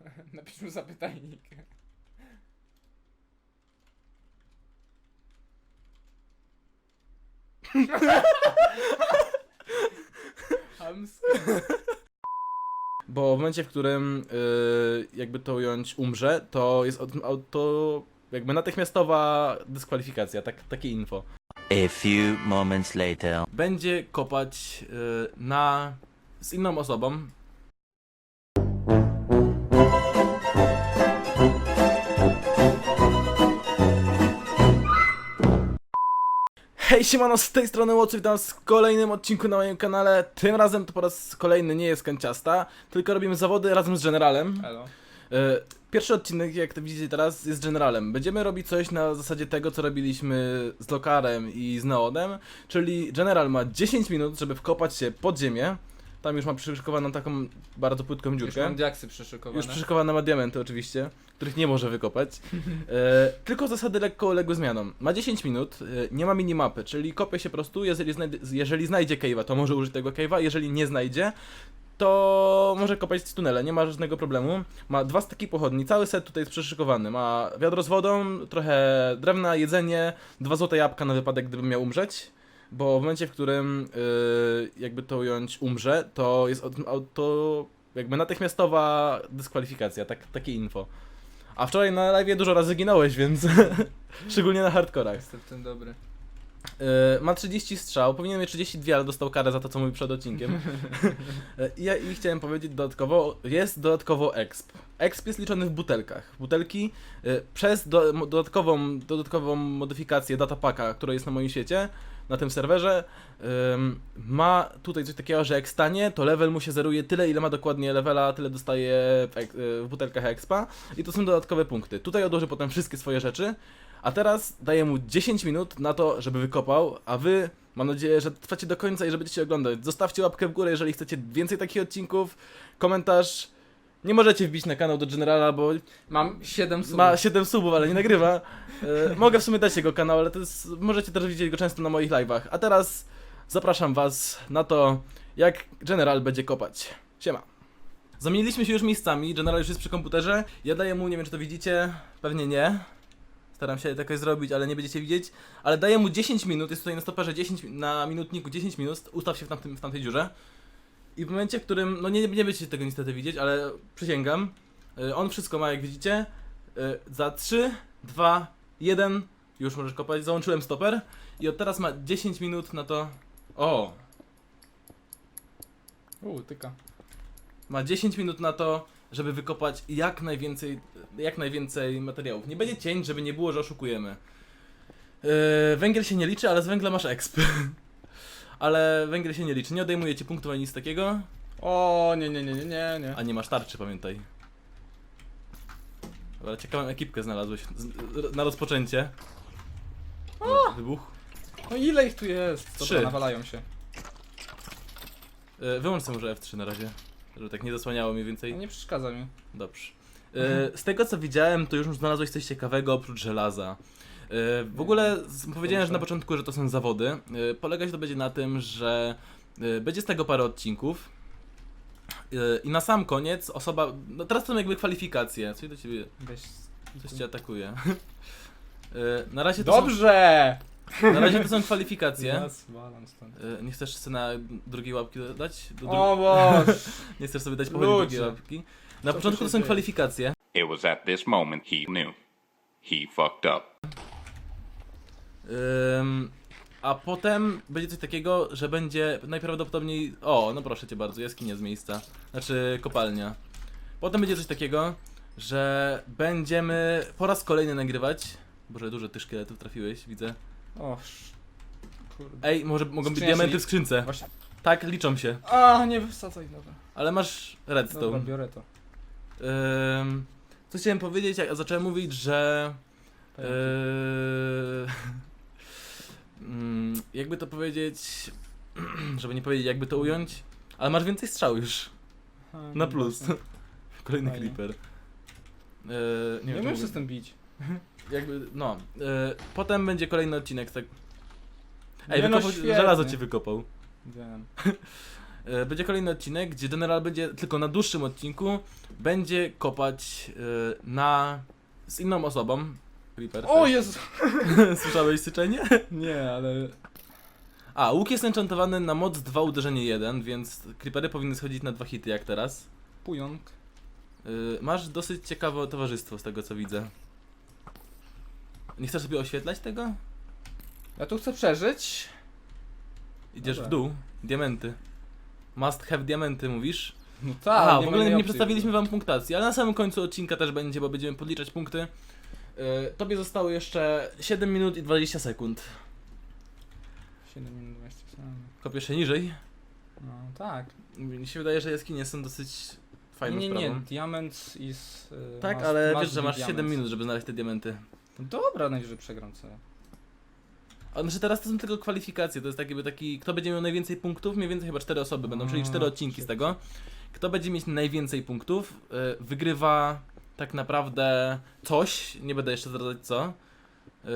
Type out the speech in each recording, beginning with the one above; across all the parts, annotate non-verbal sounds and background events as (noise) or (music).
(laughs) Napisz mu zapytajnik. (laughs) Hamsko. Bo w momencie, w którym yy, jakby to ująć umrze, to jest od, auto jakby natychmiastowa dyskwalifikacja, tak, takie info. A few moments later. Będzie kopać yy, na z inną osobą. Hej, siemano, z tej strony Łocu, witam w kolejnym odcinku na moim kanale. Tym razem to po raz kolejny nie jest kanciasta, tylko robimy zawody razem z Generalem. Elo. E, Pierwszy odcinek, jak to widzicie teraz, jest z Generalem. Będziemy robić coś na zasadzie tego, co robiliśmy z Lokarem i z Neodem, czyli General ma 10 minut, żeby wkopać się pod ziemię. Tam już ma przyszykowaną taką bardzo płytką Już dziurkę. mam diaksy. Już przyszykowane ma diamenty oczywiście, których nie może wykopać. (laughs) E, tylko zasady lekko uległy zmianom. Ma 10 minut, e, nie ma minimapy, czyli kopie się po prostu, jeżeli, znajdzie, jeżeli znajdzie cave'a, to może użyć tego cave'a, jeżeli nie znajdzie, to może kopać z tunele, nie ma żadnego problemu. Ma dwa staki pochodni, cały set tutaj jest przeszykowany. Ma wiadro z wodą, trochę drewna, jedzenie, dwa złote jabłka na wypadek, gdybym miał umrzeć. Bo w momencie, w którym yy, jakby to ująć umrze, to jest od, to jakby natychmiastowa dyskwalifikacja, tak, takie info. A wczoraj na live dużo razy ginąłeś, więc (laughs) szczególnie na hardkorach. Jestem w tym dobry. Yy, ma 30 strzał, powinien mieć 32, ale dostał karę za to, co mówił przed odcinkiem. I (laughs) ja i chciałem powiedzieć dodatkowo, jest dodatkowo exp. Exp jest liczony w butelkach. Butelki yy, przez do, dodatkową, dodatkową modyfikację datapaka, która jest na moim świecie, na tym serwerze, ym, ma tutaj coś takiego, że jak stanie, to level mu się zeruje tyle, ile ma dokładnie levela, tyle dostaje w, ek- yy, w butelkach expa i to są dodatkowe punkty. Tutaj odłoży potem wszystkie swoje rzeczy, a teraz daję mu 10 minut na to, żeby wykopał, a wy mam nadzieję, że trwacie do końca i że będziecie oglądać. Zostawcie łapkę w górę, jeżeli chcecie więcej takich odcinków, komentarz. Nie możecie wbić na kanał do Generala, bo Mam 7 subów. ma 7 subów, ale nie nagrywa. E, mogę w sumie dać jego kanał, ale to jest, możecie też widzieć go często na moich live'ach. A teraz zapraszam was na to, jak General będzie kopać. Siema. Zamieniliśmy się już miejscami, General już jest przy komputerze. Ja daję mu, nie wiem czy to widzicie, pewnie nie. Staram się jakoś zrobić, ale nie będziecie widzieć. Ale daję mu 10 minut, jest tutaj na stoperze 10, mi- na minutniku 10 minut, ustaw się w, tamtym, w tamtej dziurze. I w momencie, w którym, no nie, nie będziecie tego niestety widzieć, ale przysięgam, y, on wszystko ma jak widzicie. Y, Za 3, 2, 1, już możesz kopać, załączyłem stoper i od teraz ma 10 minut na to, o, U, tyka. ma 10 minut na to, żeby wykopać jak najwięcej, jak najwięcej materiałów. Nie będzie cień, żeby nie było, że oszukujemy. Yy, węgiel się nie liczy, ale z węgla masz exp. (laughs) ale węgiel się nie liczy. Nie odejmuje ci punktów ani nic takiego, O, nie, nie, nie, nie, nie, nie. a nie masz tarczy, pamiętaj. Dobra, ciekawą ekipkę znalazłeś z, na rozpoczęcie. O! Wybuch. No ile ich tu jest? Dobra, Trzy. nawalają się. Yy, wyłącz sobie może F3 na razie, żeby tak nie zasłaniało mniej więcej. No nie przeszkadza mi. Dobrze. E, Z tego co widziałem, to już znalazłeś coś ciekawego oprócz żelaza. E, W ogóle powiedziałem, że na początku, że to są zawody. E, Polegać to będzie na tym, że e, będzie z tego parę odcinków. I na sam koniec osoba. No teraz są jakby kwalifikacje. Coś do ciebie. Weź. Coś cię atakuje. (laughs) Na razie to, są, Dobrze! na razie to są kwalifikacje. Nie chcesz sobie na drugiej łapki dać? Do, O Boże! (laughs) Nie chcesz sobie dać pochodzić drugiej łapki? Na Co początku to są dzieje? kwalifikacje. It was at this moment he knew. He fucked up. Ym, a potem będzie coś takiego, że będzie najprawdopodobniej. O, no proszę cię bardzo, jaskinia z miejsca. Znaczy kopalnia. Potem będzie coś takiego, że będziemy po raz kolejny nagrywać. Boże, duże ty szkieletów trafiłeś, widzę. O, sz... Kurde. Ej, może mogą być Skrzynia diamenty w skrzynce. Właśnie. Tak, liczą się. A, nie wysadzaj, dobra. Ale masz Dobra, redstone. biorę to. Ym, co chciałem powiedzieć, jak zacząłem mówić, że. Mm, (laughs) jakby to powiedzieć, (clears throat) żeby nie powiedzieć, jakby to ująć, ale masz więcej strzał już. Aha, Na no plus. właśnie. (laughs) Kolejny Fajnie. creeper. Eee, nie wiem, czy co z tym bić. (laughs) jakby, no. Eee, potem będzie kolejny odcinek, tak. Ej, Nie no, wykopał, świetnie. żelazo cię wykopał. (laughs) E, będzie kolejny odcinek, gdzie general będzie tylko na dłuższym odcinku będzie kopać e, na z inną osobą. Creeper. O też. Jezu! (laughs) Słyszałeś syczenie? (laughs) Nie, ale... A, łuk jest enchantowany na moc 2 uderzenie 1, więc creepery powinny schodzić na dwa hity jak teraz. Pująk. Y, masz dosyć ciekawe towarzystwo z tego co widzę. Nie chcesz sobie oświetlać tego? Ja tu chcę przeżyć. Idziesz Dobra. w dół. Diamenty. Must have diamenty, mówisz? No tak, Aha, nie w ogóle nie opcji. przedstawiliśmy wam punktacji, ale na samym końcu odcinka też będzie, bo będziemy podliczać punkty. Y, tobie zostało jeszcze 7 minut i 20 sekund. 7 minut 20 sekund. Kopiesz się niżej. No tak. Mi się wydaje, że jaskinie są dosyć fajną nie, nie, sprawą. nie. Diamond is... y, Tak, ale wiesz, że masz 7 diamonds. minut, żeby znaleźć te diamenty. No dobra, najwyżej przegram co. A znaczy teraz to są tylko kwalifikacje, to jest tak jakby taki, kto będzie miał najwięcej punktów, mniej więcej chyba 4 osoby będą, czyli A, 4 odcinki z tego. Kto będzie mieć najwięcej punktów, y, wygrywa tak naprawdę coś, nie będę jeszcze zdradzać co. Y,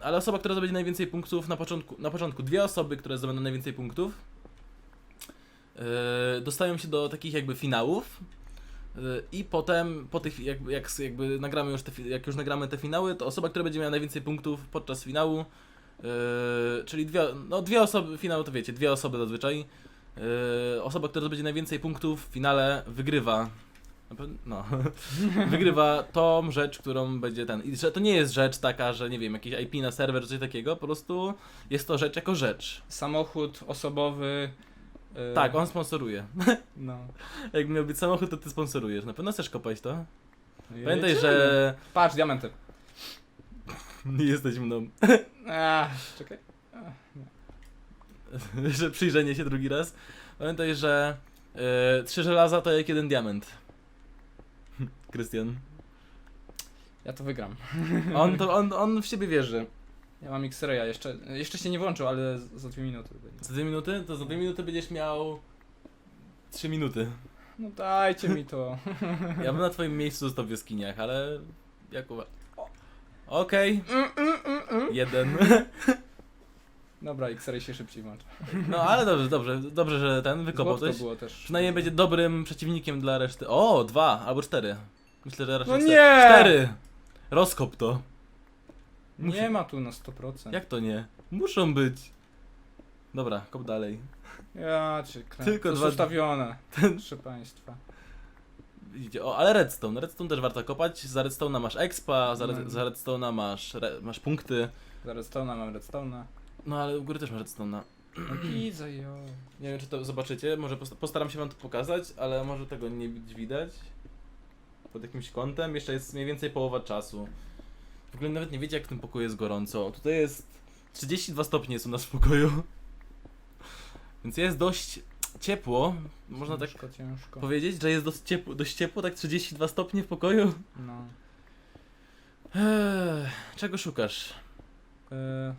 ale osoba, która zdobędzie najwięcej punktów na początku, na początku dwie osoby, które zdobędą najwięcej punktów, y, dostają się do takich jakby finałów. y, I potem, po tych, jakby, jak, jakby nagramy już te, jak już nagramy te finały, to osoba, która będzie miała najwięcej punktów podczas finału, Yy, czyli dwie, no dwie osoby, finał to wiecie, dwie osoby zazwyczaj. Yy, osoba, która zdobędzie najwięcej punktów w finale wygrywa. No, (laughs) wygrywa tą rzecz, którą będzie ten. I że to nie jest rzecz taka, że nie wiem, jakiś IP na serwer czy coś takiego, po prostu jest to rzecz jako rzecz. Samochód osobowy... y, Tak, on sponsoruje. (laughs) No. Jak miał być samochód, to ty sponsorujesz. Na pewno chcesz kopać to. Pamiętaj, jedziemy. że Patrz, diamenty. nie (laughs) jesteś mną. Ach, czekaj. że przyjrzenie się drugi raz. Pamiętaj, że yy, trzy żelaza to jak jeden diament. Krystian. Ja to wygram. On, to, on, on w siebie wierzy. Ja mam X-raya, jeszcze, jeszcze się nie włączył, ale za dwie minuty będzie. Za dwie minuty? To za dwie minuty będziesz miał... Trzy minuty. No dajcie mi to. (laughs) Ja bym na twoim miejscu został w jaskiniach, ale... Jak uwa... Okej. Jeden. (laughs) Dobra, X-ray się szybciej włącza. No ale dobrze, dobrze, dobrze, że ten wykopał Złotko coś. było też. Przynajmniej będzie dobrym przeciwnikiem dla reszty. O, dwa albo cztery. Myślę, że raczej No cztery. nie! Cztery! Rozkop to. Nie ma tu na 100%. Jak to nie? Muszą być. Dobra, kop dalej. Ja cię kręcę. Tylko to jest dwa- ustawione. Proszę państwa. Idzie. O, ale redstone. Redstone też warto kopać. Za redstone'a masz expa, za, No. red, za redstone'a masz, re, masz punkty. Za redstone'a mam redstone'a. No ale u góry też masz redstone'a. No jo. Nie wiem, czy to zobaczycie. Może posta- postaram się wam to pokazać, ale może tego nie być widać. Pod jakimś kątem. Jeszcze jest mniej więcej połowa czasu. W ogóle nawet nie wiecie, jak w tym pokoju jest gorąco. Tutaj jest 32 stopnie jest u nas w pokoju. Więc jest dość ciepło. Można tak Ciężko, ciężko. powiedzieć, że jest dość ciepło, dość ciepło, tak 32 stopnie w pokoju. No. Eee, czego szukasz? E,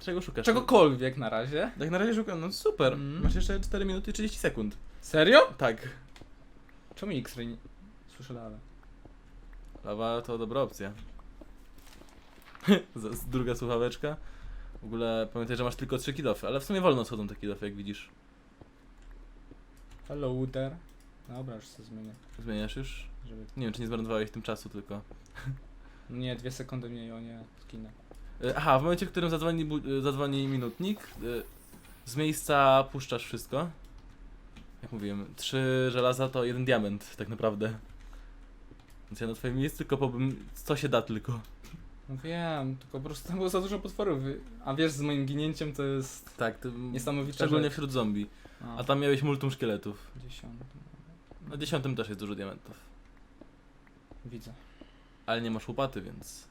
Czego szukasz? czegokolwiek na razie. Tak na razie szukam, no super. Mm. Masz jeszcze 4 minuty i 30 sekund. Serio? Tak. Czemu X-ray. Słyszę dalej. Lawa to dobra opcja. Z- (laughs) z- Druga słuchaweczka. W ogóle pamiętaj, że masz tylko 3 kilofy, ale w sumie wolno schodzą te kilofy, jak widzisz. Hello there. Dobra, już się zmienię. Zmieniasz już? Żeby... Nie wiem, czy nie zmarnowałeś tym czasu tylko. (laughs) Nie, dwie sekundy mniej, o nie, skinę. E, Aha, w momencie, w którym zadzwoni, bu- e, zadzwoni minutnik, e, z miejsca puszczasz wszystko. Jak mówiłem, trzy żelaza to jeden diament, tak naprawdę. Więc ja na twoim miejscu kopałbym co się da tylko. No wiem, tylko po prostu tam było za dużo potworów. A wiesz, z moim ginięciem to jest Tak, to niesamowite. szczególnie wśród zombie. A, A tam miałeś multum szkieletów. Dziesiąty. Na dziesiątym też jest dużo diamentów. Widzę. Ale nie masz łopaty, więc...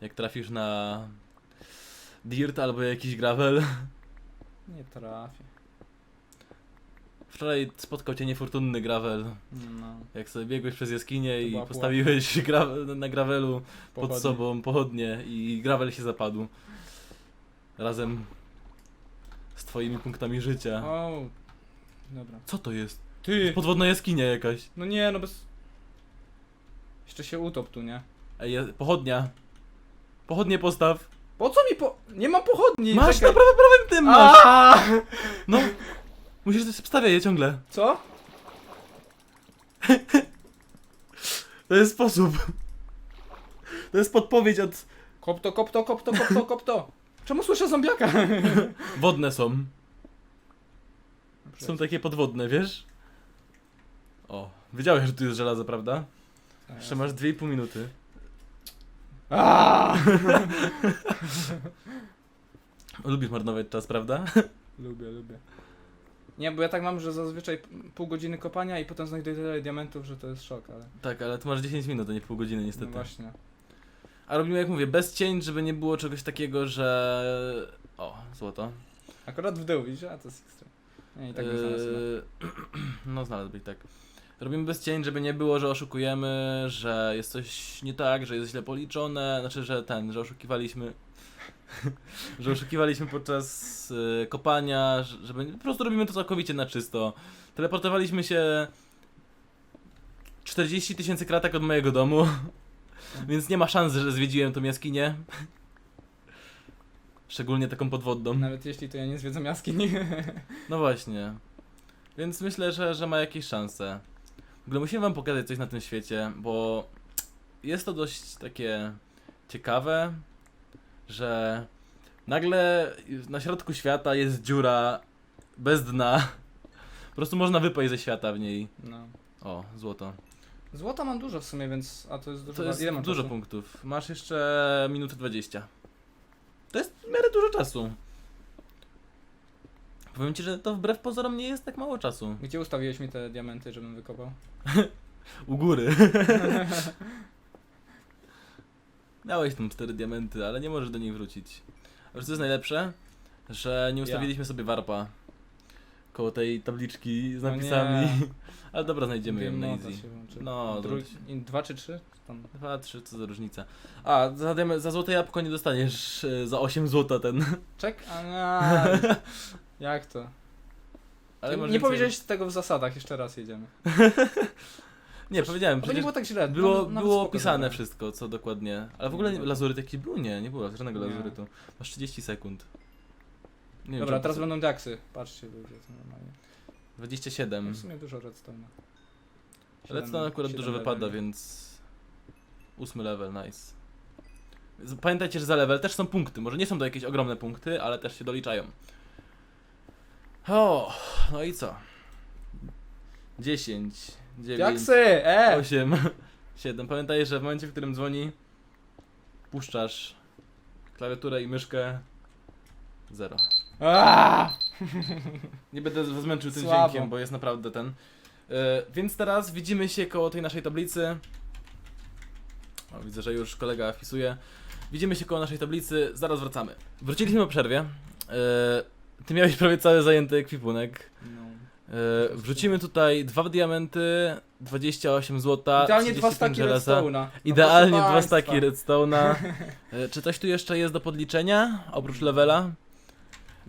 Jak trafisz na... Dirt albo jakiś gravel... Nie trafię. Wczoraj spotkał cię niefortunny gravel. No. Jak sobie biegłeś przez jaskinię i była postawiłeś gra- na gravelu pod Pochodnie. sobą pochodnie i gravel się zapadł. Razem z twoimi punktami życia. O, dobra. Co to jest? Ty! Podwodna jaskinia jakaś. No nie, no bez... Jeszcze się utop tu, nie? Ej, pochodnia. Pochodnie postaw. Po co mi po... Nie mam pochodni! Masz na czekaj. prawe prawym tym masz. No, Musisz coś wstawiać je ciągle. Co? (laughs) To jest sposób. To jest podpowiedź od... Kopto, kopto, kopto, kopto, kopto. Czemu słyszę zombiaka? (laughs) Wodne są. Są takie podwodne, wiesz? O, wiedziałeś, że tu jest żelazo, prawda? Jeszcze masz 2,5 minuty. Aaaa! (laughs) Lubisz marnować czas, prawda? Lubię, lubię. Nie, bo ja tak mam, że zazwyczaj pół godziny kopania i potem znajduję tyle diamentów, że to jest szok, ale... Tak, ale tu masz 10 minut, a nie pół godziny No niestety. właśnie. A robimy, jak mówię, bez cięć, żeby nie było czegoś takiego, że... O, złoto. Akurat w dół, widzisz? A to jest ekstra. Nie, i tak bym znalazł. Eee, No, znalazłbyś tak. Robimy bez cięć, żeby nie było, że oszukujemy, że jest coś nie tak, że jest źle policzone, znaczy, że ten, że oszukiwaliśmy. (laughs) że oszukiwaliśmy podczas e, kopania, że- żeby po prostu robimy to całkowicie na czysto. Teleportowaliśmy się 40 tysięcy kratek od mojego domu, (laughs) więc nie ma szans, że zwiedziłem tą jaskinię. (laughs) Szczególnie taką podwodną. Nawet jeśli to ja nie zwiedzam jaskini. No właśnie. Więc myślę, że, że ma jakieś szanse. W ogóle musimy wam pokazać coś na tym świecie, bo jest to dość takie ciekawe, że nagle na środku świata jest dziura bez dna. Po prostu można wypaść ze świata w niej. No. O, złoto. Złota mam dużo w sumie, więc... A to jest dużo... To jest mam dużo czasu? punktów. Masz jeszcze minutę 20. To jest w miarę dużo czasu. Powiem ci, że to wbrew pozorom nie jest tak mało czasu. Gdzie ustawiłeś mi te diamenty, żebym wykopał? (laughs) U góry. (laughs) Miałeś tam cztery diamenty, ale nie możesz do nich wrócić. A wiesz co jest najlepsze? Że nie ustawiliśmy sobie warpa koło tej tabliczki z No napisami. (laughs) Ale dobra, znajdziemy ją na easy. No, i Dwa czy trzy? Tam. Dwa, trzy, co za różnica. A, za, diame- za złote jabłko nie dostaniesz e, za 8 złota ten. (laughs) Czek? A. (laughs) Jak to? Ale Ty może nie więcej- powiedziałeś tego w zasadach, jeszcze raz jedziemy. Nie, powiedziałem, A to nie przecież było tak źle. było, nawet- było spoko opisane wszystko, co dokładnie. Ale w ogóle nie, lazuryt jakiś był? Nie, nie było żadnego Nie. lazurytu. Masz 30 sekund. Nie Dobra, teraz będą diaksy. Patrzcie ludzie, to normalnie. 27. W sumie dużo redstone'a. Siedem- to akurat siedem dużo wypada, więc... Ósmy level, nice. Z- Pamiętajcie, że za level też są punkty. Może nie są to jakieś ogromne punkty, ale też się doliczają. O, no i co? 10, 9, Diaksy! E! 8, 7. (laughs) Pamiętaj, że w momencie, w którym dzwoni, puszczasz klawiaturę i myszkę. 0. Aaaa! (laughs) Nie będę was zmęczył tym Słabo. dźwiękiem, bo jest naprawdę ten. E, więc teraz widzimy się koło tej naszej tablicy. O, widzę, że już kolega wpisuje. Widzimy się koło naszej tablicy, zaraz wracamy. Wróciliśmy po przerwie. E, ty miałeś prawie cały zajęty ekwipunek. No. E, wrzucimy tutaj dwa diamenty, 28 złota, Idealnie dwa 35 staki żelaza. redstone'a. No Idealnie proszę dwa państwa. staki redstone'a. (laughs) E, Czy coś tu jeszcze jest do podliczenia, oprócz levela?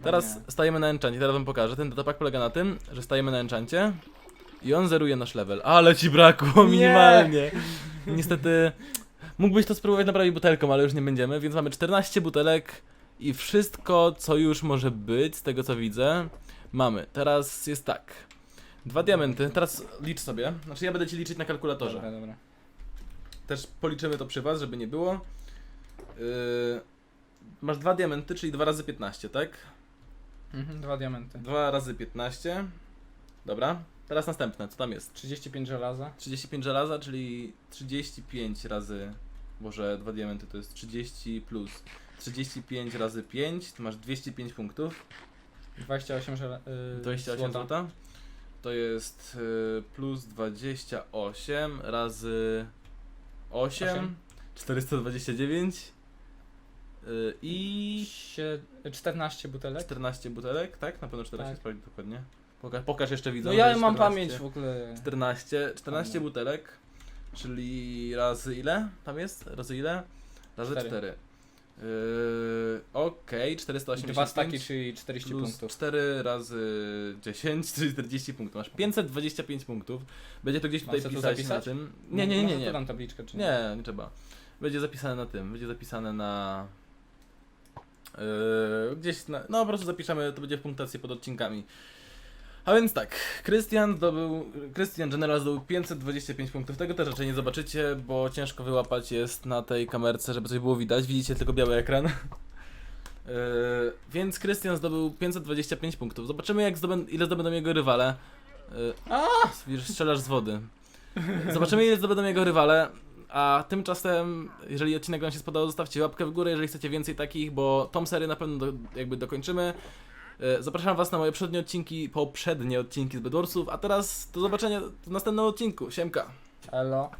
Teraz stajemy na enchancie, teraz wam pokażę. Ten datapak polega na tym, że stajemy na enchancie i on zeruje nasz level. Ale ci brakło Nie. minimalnie. Niestety mógłbyś to spróbować naprawić butelką, ale już nie będziemy, więc mamy 14 butelek i wszystko, co już może być, z tego co widzę, mamy. Teraz jest tak. Dwa diamenty, teraz licz sobie. Znaczy ja będę ci liczyć na kalkulatorze. Dobra, dobra. Też policzymy to przy was, żeby nie było. Yy, masz dwa diamenty, czyli 2 razy 15, tak? Mhm, dwa diamenty. 2 razy 15. Dobra. Teraz następne, co tam jest? 35 żelaza. 35 żelaza, czyli 35 razy. Boże, dwa diamenty to jest 30 plus 35 razy 5, to masz 205 punktów. 28 żela... Yy, 28 złota. To jest y, plus 28 razy 8, Osiem. 429 y, i Sie... 14 butelek. 14 butelek, tak? Na pewno 14, Tak. sprawdź dokładnie. Pokaż, pokaż jeszcze widzę. No ja mam pamięć w ogóle. 14, 14 Pamięć. butelek, czyli razy ile tam jest? Razy ile? Razy Cztery. 4. Yy, Okej, 485 Dwa staki, czyli 40 plus punktów. 4 razy 10, czyli 40 punktów. Masz 525 punktów. Będzie to gdzieś tutaj Mam pisać na zapisać? tym. Nie, nie, nie, Może nie. podam tabliczkę, czy Nie, nie trzeba. Będzie zapisane na tym, będzie zapisane na... Yy, gdzieś na... No po prostu zapiszemy, to będzie w punktacji pod odcinkami. A więc tak, Krystian zdobył, Krystian General zdobył 525 punktów. Tego też raczej nie zobaczycie, bo ciężko wyłapać jest na tej kamerce, żeby coś było widać. Widzicie tylko biały ekran. Yy, (laughs) więc Krystian zdobył 525 punktów. Zobaczymy jak zdobę, ile zdobędą jego rywale. Yy, a, strzelasz z wody. Zobaczymy ile zdobędą jego rywale. A tymczasem, jeżeli odcinek Wam się spodobał, zostawcie łapkę w górę, jeżeli chcecie więcej takich, bo tą serię na pewno do, jakby dokończymy. E, Zapraszam Was na moje poprzednie odcinki, poprzednie odcinki z Bedwarsów, a teraz do zobaczenia w następnym odcinku. Siemka! Elo.